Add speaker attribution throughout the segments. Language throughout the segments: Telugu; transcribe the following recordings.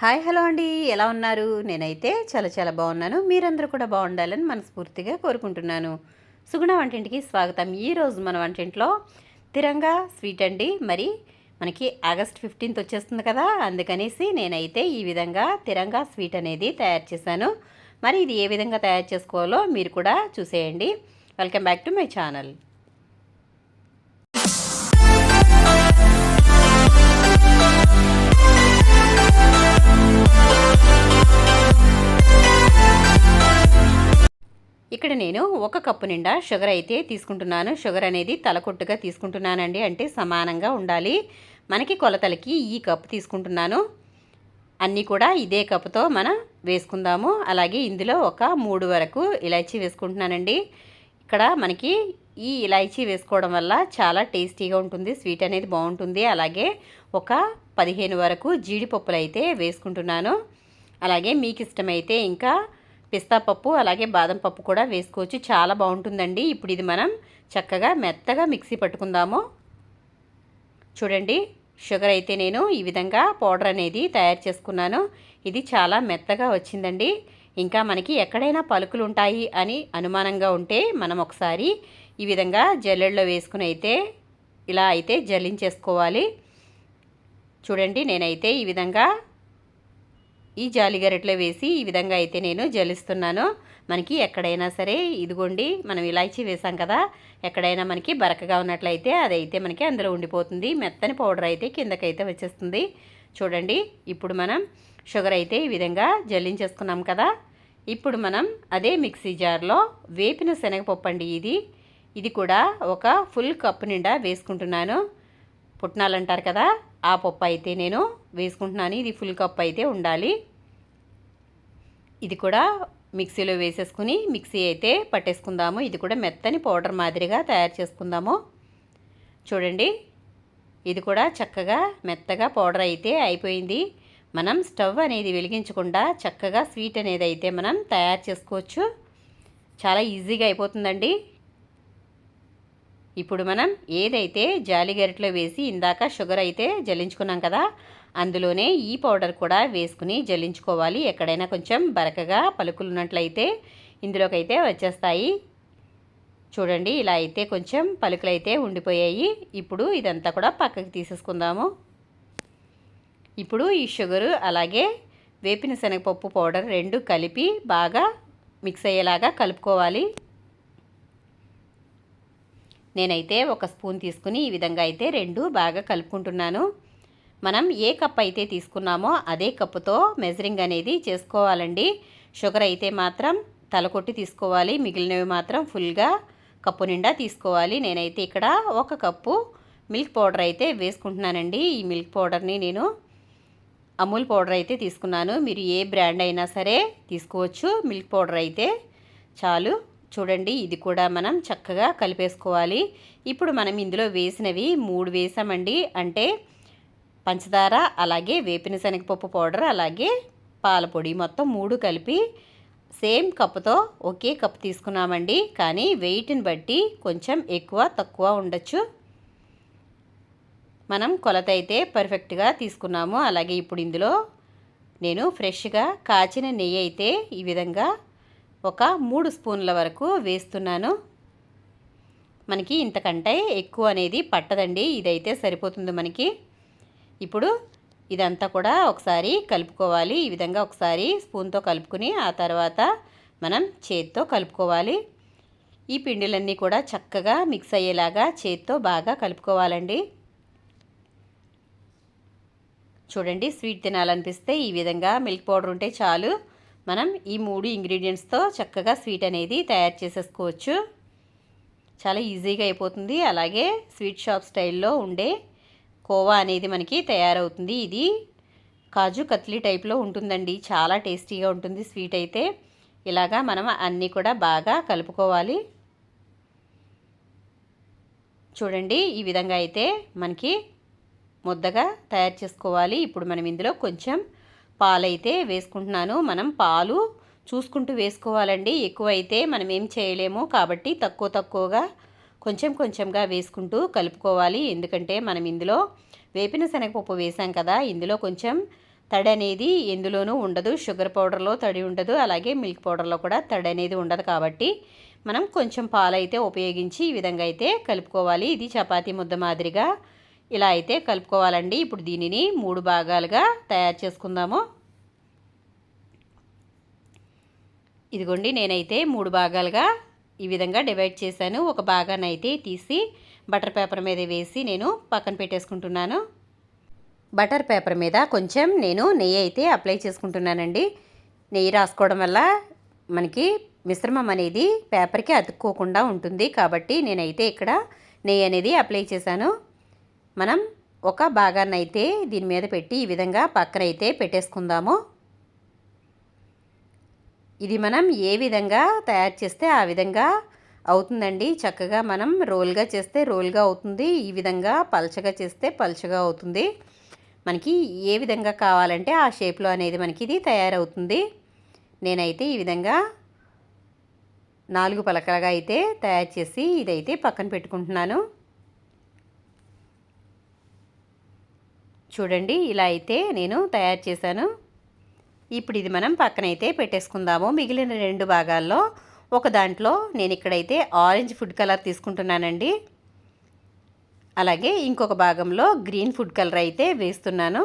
Speaker 1: హాయ్ హలో అండి. ఎలా ఉన్నారు? నేనైతే చాలా చాలా బాగున్నాను. మీరందరూ కూడా బాగుండాలని మనస్ఫూర్తిగా కోరుకుంటున్నాను. సుగుణ వంటింటికి స్వాగతం. ఈరోజు మన వంటింట్లో తిరంగా స్వీట్ అండి. మరి మనకి ఆగస్ట్ ఫిఫ్టీన్త్ వచ్చేస్తుంది కదా అందుకనేసి నేనైతే ఈ విధంగా తిరంగా స్వీట్ అనేది తయారు చేశాను. మరి ఇది ఏ విధంగా తయారు చేసుకోవాలో మీరు కూడా చూసేయండి. Welcome back to my channel. ఇక్కడ నేను ఒక కప్పు నిండా షుగర్ అయితే తీసుకుంటున్నాను. షుగర్ అనేది తలకొట్టుగా తీసుకుంటున్నానండి. అంటే సమానంగా ఉండాలి. మనకి కొలతలకి ఈ కప్పు తీసుకుంటున్నాను. అన్నీ కూడా ఇదే కప్పుతో మనం వేసుకుందాము. అలాగే ఇందులో ఒక మూడు వరకు ఇలాచీ వేసుకుంటున్నానండి. ఇక్కడ మనకి ఈ ఇలాచీ వేసుకోవడం వల్ల చాలా టేస్టీగా ఉంటుంది. స్వీట్ అనేది బాగుంటుంది. అలాగే ఒక పదిహేను వరకు జీడిపప్పులు అయితే వేసుకుంటున్నాను. అలాగే మీకు ఇష్టమైతే ఇంకా పిస్తా పప్పు అలాగే బాదం పప్పు కూడా వేసుకోవచ్చు. చాలా బాగుంటుందండి. ఇప్పుడు ఇది మనం చక్కగా మెత్తగా మిక్సీ పట్టుకుందాము. చూడండి షుగర్ అయితే నేను ఈ విధంగా పౌడర్ అనేది తయారు చేసుకున్నాను. ఇది చాలా మెత్తగా వచ్చిందండి. ఇంకా మనకి ఎక్కడైనా పలుకులు ఉంటాయి అని అనుమానంగా ఉంటే మనం ఒకసారి ఈ విధంగా జల్లెడలో వేసుకుని అయితే ఇలా అయితే జల్లించేసుకోవాలి. చూడండి నేనైతే ఈ విధంగా ఈ జాలిగరెట్లో వేసి ఈ విధంగా అయితే నేను జలిస్తున్నాను మనకి ఎక్కడైనా సరే ఇదిగోండి మనం ఇలాచీ వేసాం కదా ఎక్కడైనా మనకి బరకగా ఉన్నట్లయితే అదైతే మనకి అందులో ఉండిపోతుంది. మెత్తని పౌడర్ అయితే కిందకైతే వచ్చేస్తుంది. చూడండి ఇప్పుడు మనం షుగర్ అయితే ఈ విధంగా జల్లించేసుకున్నాం కదా ఇప్పుడు మనం అదే మిక్సీ జార్లో వేపిన శనగపప్పు అండి ఇది. ఇది కూడా ఒక ఫుల్ కప్పు నిండా వేసుకుంటున్నాను. పుట్నాలు అంటారు కదా ఆ పప్పు అయితే నేను వేసుకుంటున్నాను. ఇది ఫుల్ కప్ అయితే ఉండాలి. ఇది కూడా మిక్సీలో వేసేసుకుని మిక్సీ అయితే పట్టేసుకుందాము. ఇది కూడా మెత్తని పౌడర్ మాదిరిగా తయారు చేసుకుందాము. చూడండి ఇది కూడా చక్కగా మెత్తగా పౌడర్ అయితే అయిపోయింది. మనం స్టవ్ అనేది వెలిగించకుండా చక్కగా స్వీట్ అనేది అయితే మనం తయారు చేసుకోవచ్చు. చాలా ఈజీగా అయిపోతుందండి. ఇప్పుడు మనం ఏదైతే జాలి గరిటలో వేసి ఇందాక షుగర్ అయితే జల్లించుకున్నాం కదా అందులోనే ఈ పౌడర్ కూడా వేసుకుని జల్లించుకోవాలి. ఎక్కడైనా కొంచెం బరకగా పలుకులు ఉన్నట్లయితే ఇందులోకైతే వచ్చేస్తాయి. చూడండి ఇలా అయితే కొంచెం పలుకులైతే ఉండిపోయాయి. ఇప్పుడు ఇదంతా కూడా పక్కకి తీసేసుకుందాము. ఇప్పుడు ఈ షుగరు అలాగే వేపిన శనగపప్పు పౌడర్ రెండు కలిపి బాగా మిక్స్ అయ్యేలాగా కలుపుకోవాలి. నేనైతే ఒక స్పూన్ తీసుకుని ఈ విధంగా అయితే రెండు బాగా కలుపుకుంటున్నాను. మనం ఏ కప్ అయితే తీసుకున్నామో అదే కప్పుతో మెజరింగ్ అనేది చేసుకోవాలండి. షుగర్ అయితే మాత్రం తలకొట్టి తీసుకోవాలి. మిగిలినవి మాత్రం ఫుల్గా కప్పు నిండా తీసుకోవాలి. నేనైతే ఇక్కడ ఒక కప్పు మిల్క్ పౌడర్ అయితే వేసుకుంటున్నానండి. ఈ మిల్క్ పౌడర్ని నేను అమూల్ పౌడర్ అయితే తీసుకున్నాను. మీరు ఏ బ్రాండ్ అయినా సరే తీసుకోవచ్చు. మిల్క్ పౌడర్ అయితే చాలు. చూడండి ఇది కూడా మనం చక్కగా కలిపేసుకోవాలి. ఇప్పుడు మనం ఇందులో వేసినవి మూడు వేసామండి. అంటే పంచదార అలాగే వేపిన శనగపప్పు పౌడర్ అలాగే పాలపొడి మొత్తం మూడు కలిపి సేమ్ కప్పుతో ఒకే కప్ తీసుకున్నామండి. కానీ వెయిట్ని బట్టి కొంచెం ఎక్కువ తక్కువ ఉండొచ్చు. మనం కొలత అయితే పర్ఫెక్ట్గా తీసుకున్నాము. అలాగే ఇప్పుడు ఇందులో నేను ఫ్రెష్గా కాచిన నెయ్యి అయితే ఈ విధంగా ఒక మూడు స్పూన్ల వరకు వేస్తున్నాను. మనకి ఇంతకంటే ఎక్కువ అనేది పట్టదండి. ఇదైతే సరిపోతుంది మనకి. ఇప్పుడు ఇదంతా కూడా ఒకసారి కలుపుకోవాలి. ఈ విధంగా ఒకసారి స్పూన్తో కలుపుకుని ఆ తర్వాత మనం చేత్తో కలుపుకోవాలి. ఈ పిండిలన్నీ కూడా చక్కగా మిక్స్ అయ్యేలాగా చేత్తో బాగా కలుపుకోవాలండి. చూడండి స్వీట్ తినాలనిపిస్తే ఈ విధంగా మిల్క్ పౌడర్ ఉంటే చాలు. మనం ఈ మూడు ఇంగ్రీడియంట్స్తో చక్కగా స్వీట్ అనేది తయారు చేసేసుకోవచ్చు. చాలా ఈజీగా అయిపోతుంది. అలాగే స్వీట్ షాప్ స్టైల్లో ఉండే కోవా అనేది మనకి తయారవుతుంది. ఇది కాజు కత్లీ టైప్లో ఉంటుందండి. చాలా టేస్టీగా ఉంటుంది స్వీట్ అయితే. ఇలాగా మనం అన్నీ కూడా బాగా కలుపుకోవాలి. చూడండి ఈ విధంగా అయితే మనకి ముద్దగా తయారు చేసుకోవాలి. ఇప్పుడు మనం ఇందులో కొంచెం పాలైతే వేసుకుంటున్నాను. మనం పాలు చూసుకుంటూ వేసుకోవాలండి. ఎక్కువ అయితే మనం ఏం చేయలేము. కాబట్టి తక్కువ తక్కువగా కొంచెం కొంచెంగా వేసుకుంటూ కలుపుకోవాలి. ఎందుకంటే మనం ఇందులో వేపిన శనగపప్పు వేసాం కదా ఇందులో కొంచెం తడి అనేది ఎందులోనూ ఉండదు. షుగర్ పౌడర్లో తడి ఉండదు. అలాగే మిల్క్ పౌడర్లో కూడా తడి అనేది ఉండదు కాబట్టి మనం కొంచెం పాలైతే ఉపయోగించి ఈ విధంగా అయితే కలుపుకోవాలి. ఇది చపాతీ ముద్ద మాదిరిగా ఇలా అయితే కలుపుకోవాలండి. ఇప్పుడు దీనిని మూడు భాగాలుగా తయారు చేసుకుందాము. ఇదిగోండి నేనైతే మూడు భాగాలుగా ఈ విధంగా డివైడ్ చేశాను. ఒక భాగాన్ని అయితే తీసి బటర్ పేపర్ మీద వేసి నేను పక్కన పెట్టేసుకుంటున్నాను. బటర్ పేపర్ మీద కొంచెం నేను నెయ్యి అయితే అప్లై చేసుకుంటున్నానండి. నెయ్యి రాసుకోవడం వల్ల మనకి మిశ్రమం అనేది పేపర్కి అతుక్కోకుండా ఉంటుంది. కాబట్టి నేనైతే ఇక్కడ నెయ్యి అనేది అప్లై చేశాను. మనం ఒక భాగాన్ని అయితే దీని మీద పెట్టి ఈ విధంగా పక్కన అయితే పెట్టేసుకుందాము. ఇది మనం ఏ విధంగా తయారు చేస్తే ఆ విధంగా అవుతుందండి. చక్కగా మనం రోల్గా చేస్తే రోల్గా అవుతుంది. ఈ విధంగా పలచగా చేస్తే పలచగా అవుతుంది. మనకి ఏ విధంగా కావాలంటే ఆ షేప్లో అనేది మనకి ఇది తయారవుతుంది. నేనైతే ఈ విధంగా నాలుగు పలకలుగా అయితే తయారు చేసి ఇదైతే పక్కన పెట్టుకుంటున్నాను. చూడండి ఇలా అయితే నేను తయారు చేశాను. ఇప్పుడు ఇది మనం పక్కనైతే పెట్టేసుకుందాము. మిగిలిన రెండు భాగాల్లో ఒక దాంట్లో నేను ఇక్కడైతే ఆరెంజ్ ఫుడ్ కలర్ తీసుకుంటున్నానండి. అలాగే ఇంకొక భాగంలో గ్రీన్ ఫుడ్ కలర్ అయితే వేస్తున్నాను.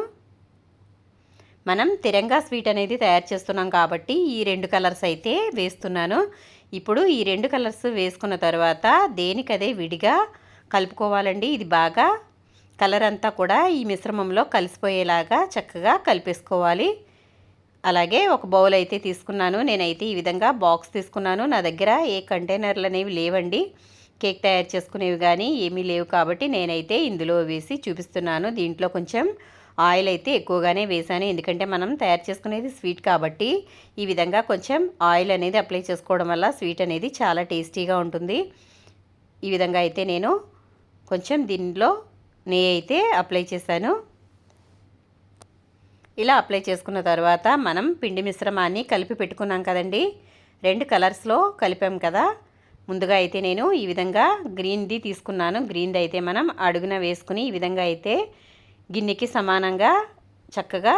Speaker 1: మనం తిరంగా స్వీట్ అనేది తయారు చేస్తున్నాం కాబట్టి ఈ రెండు కలర్స్ అయితే వేస్తున్నాను. ఇప్పుడు ఈ రెండు కలర్స్ వేసుకున్న తర్వాత దేనికదే విడిగా కలుపుకోవాలండి. ఇది బాగా కలర్ అంతా కూడా ఈ మిశ్రమంలో కలిసిపోయేలాగా చక్కగా కలిపేసుకోవాలి. అలాగే ఒక బౌల్ అయితే తీసుకున్నాను. నేనైతే ఈ విధంగా బాక్స్ తీసుకున్నాను. నా దగ్గర ఏ కంటైనర్లు అనేవి లేవండి. కేక్ తయారు చేసుకునేవి కానీ ఏమీ లేవు కాబట్టి నేనైతే ఇందులో వేసి చూపిస్తున్నాను. దీంట్లో కొంచెం ఆయిల్ అయితే ఎక్కువగానే వేసాను ఎందుకంటే మనం తయారు చేసుకునేది స్వీట్ కాబట్టి ఈ విధంగా కొంచెం ఆయిల్ అనేది అప్లై చేసుకోవడం వల్ల స్వీట్ అనేది చాలా టేస్టీగా ఉంటుంది. ఈ విధంగా అయితే నేను కొంచెం దీనిలో నెయ్యి అయితే అప్లై చేశాను. ఇలా అప్లై చేసుకున్న తర్వాత మనం పిండి మిశ్రమాన్ని కలిపి పెట్టుకున్నాం కదండి. రెండు కలర్స్లో కలిపాం కదా. ముందుగా అయితే నేను ఈ విధంగా గ్రీన్ది తీసుకున్నాను. గ్రీన్ది అయితే మనం అడుగున వేసుకుని ఈ విధంగా అయితే గిన్నెకి సమానంగా చక్కగా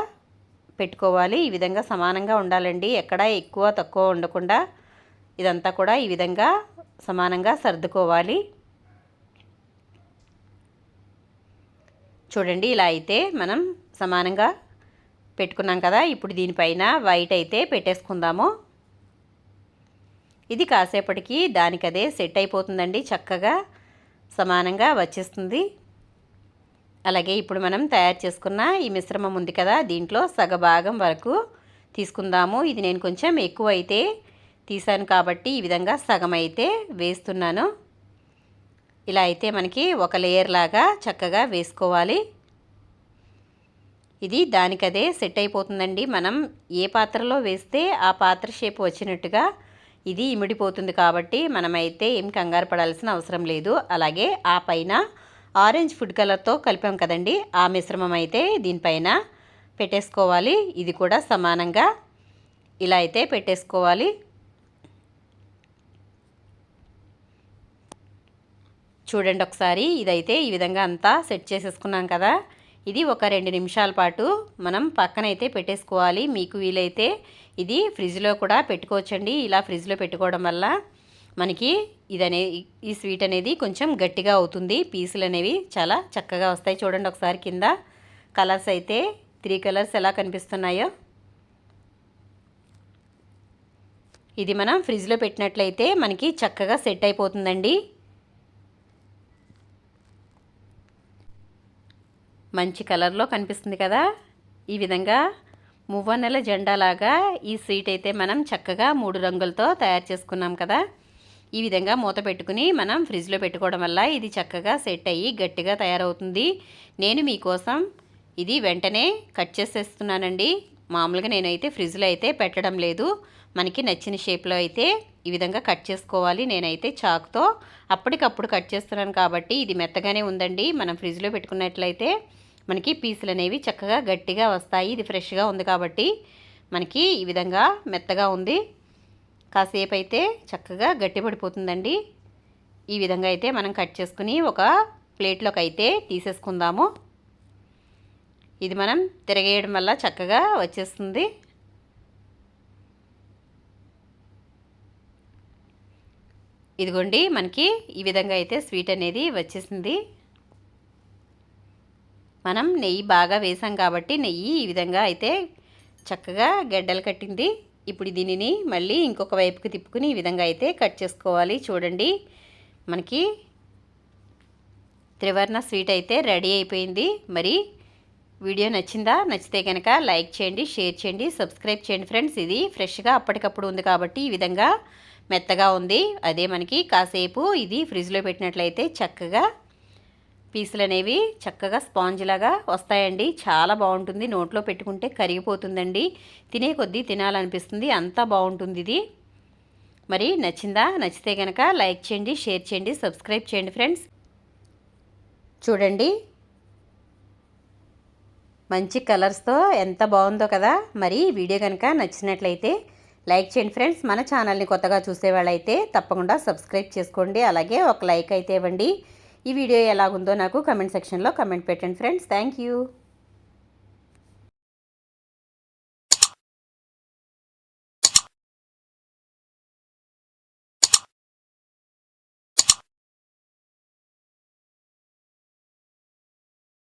Speaker 1: పెట్టుకోవాలి. ఈ విధంగా సమానంగా ఉండాలండి. ఎక్కడ ఎక్కువ తక్కువ ఉండకుండా ఇదంతా కూడా ఈ విధంగా సమానంగా సర్దుకోవాలి. చూడండి ఇలా అయితే మనం సమానంగా పెట్టుకున్నాం కదా. ఇప్పుడు దీనిపైన వైట్ అయితే పెట్టేసుకుందాము. ఇది కాసేపటికి దానికదే సెట్ అయిపోతుందండి చక్కగా సమానంగా వచ్చేస్తుంది. అలాగే ఇప్పుడు మనం తయారు చేసుకున్న ఈ మిశ్రమం ఉంది కదా దీంట్లో సగభాగం వరకు తీసుకుందాము. ఇది నేను కొంచెం ఎక్కువ అయితే తీసాను కాబట్టి ఈ విధంగా సగం అయితే వేస్తున్నాను. ఇలా అయితే మనకి ఒక లేయర్ లాగా చక్కగా వేసుకోవాలి. ఇది దానికదే సెట్ అయిపోతుందండి. మనం ఏ పాత్రలో వేస్తే ఆ పాత్ర షేప్ వచ్చినట్టుగా ఇది ఇమిడిపోతుంది కాబట్టి మనమైతే ఏం కంగారు పడాల్సిన అవసరం లేదు. అలాగే ఆ పైన ఆరెంజ్ ఫుడ్ కలర్తో కలిపాం కదండి. ఆ మిశ్రమం అయితే దీనిపైన పెట్టేసుకోవాలి. ఇది కూడా సమానంగా ఇలా అయితే పెట్టేసుకోవాలి. చూడండి ఒకసారి ఇదైతే ఈ విధంగా అంతా సెట్ చేసేసుకున్నాం కదా. ఇది ఒక రెండు నిమిషాల పాటు మనం పక్కనైతే పెట్టేసుకోవాలి. మీకు వీలైతే ఇది ఫ్రిడ్జ్లో కూడా పెట్టుకోవచ్చండి. ఇలా ఫ్రిడ్జ్లో పెట్టుకోవడం వల్ల మనకి ఇదనే ఈ స్వీట్ అనేది కొంచెం గట్టిగా అవుతుంది. పీసులు అనేవి చాలా చక్కగా వస్తాయి చూడండి ఒకసారి కింద. కలర్స్ అయితే త్రీ కలర్స్ ఎలా కనిపిస్తున్నాయో. ఇది మనం ఫ్రిడ్జ్లో పెట్టినట్లయితే మనకి చక్కగా సెట్ అయిపోతుందండి. మంచి కలర్లో కనిపిస్తుంది కదా? ఈ విధంగా మువ్వన్నెల జెండాలాగా ఈ స్వీట్ అయితే మనం చక్కగా మూడు రంగులతో తయారు చేసుకున్నాం కదా? ఈ విధంగా మూత పెట్టుకుని మనం ఫ్రిడ్జ్లో పెట్టుకోవడం వల్ల ఇది చక్కగా సెట్ అయ్యి గట్టిగా తయారవుతుంది. నేను మీకోసం ఇది వెంటనే కట్ చేసేస్తున్నానండి. మామూలుగా నేనైతే ఫ్రిడ్జ్లో అయితే పెట్టడం లేదు. మనకి నచ్చిన షేప్లో అయితే ఈ విధంగా కట్ చేసుకోవాలి. నేనైతే చాక్తో అప్పటికప్పుడు కట్ చేస్తున్నాను కాబట్టి ఇది మెత్తగానే ఉందండి. మనం ఫ్రిడ్జ్లో పెట్టుకున్నట్లయితే మనకి పీసులు అనేవి చక్కగా గట్టిగా వస్తాయి. ఇది ఫ్రెష్గా ఉంది కాబట్టి మనకి ఈ విధంగా మెత్తగా ఉంది. కాసేపు అయితే చక్కగా గట్టిపడిపోతుందండి ఈ విధంగా అయితే మనం కట్ చేసుకుని ఒక ప్లేట్లోకి అయితే తీసేసుకుందాము. ఇది మనం తిరగేయడం వల్ల చక్కగా వచ్చేస్తుంది. ఇదిగోండి మనకి ఈ విధంగా అయితే స్వీట్ అనేది వచ్చేసింది. మనం నెయ్యి బాగా వేసాం కాబట్టి నెయ్యి ఈ విధంగా అయితే చక్కగా గడ్డలు కట్టింది. ఇప్పుడు దీనిని మళ్ళీ ఇంకొక వైపుకి తిప్పుకుని ఈ విధంగా అయితే కట్ చేసుకోవాలి. చూడండి మనకి త్రివర్ణ స్వీట్ అయితే రెడీ అయిపోయింది. మరి వీడియో నచ్చిందా? నచ్చితే కనుక లైక్ చేయండి షేర్ చేయండి సబ్స్క్రైబ్ చేయండి ఫ్రెండ్స్. ఇది ఫ్రెష్గా అప్పటికప్పుడు ఉంది కాబట్టి ఈ విధంగా మెత్తగా ఉంది. అదే మనకి కాసేపు ఇది ఫ్రిడ్జ్లో పెట్టినట్లయితే చక్కగా పీసులు అనేవి చక్కగా స్పాంజ్ లాగా వస్తాయండి. చాలా బాగుంటుంది. నోట్లో పెట్టుకుంటే కరిగిపోతుందండి. తినే కొద్దీ తినాలనిపిస్తుంది. అంతా బాగుంటుంది ఇది. మరి నచ్చిందా? నచ్చితే కనుక లైక్ చేయండి షేర్ చేయండి సబ్స్క్రైబ్ చేయండి ఫ్రెండ్స్. చూడండి. మంచి కలర్స్తో ఎంత బాగుందో కదా. మరి వీడియో కనుక నచ్చినట్లయితే లైక్ చేయండి ఫ్రెండ్స్. మన ఛానల్ని కొత్తగా చూసేవాళ్ళైతే తప్పకుండా సబ్స్క్రైబ్ చేసుకోండి. అలాగే ఒక లైక్ అయితే ఇవ్వండి. ఈ వీడియో ఎలాగుందో నాకు కమెంట్ సెక్షన్లో కమెంట్ పెట్టండి ఫ్రెండ్స్. Thank you.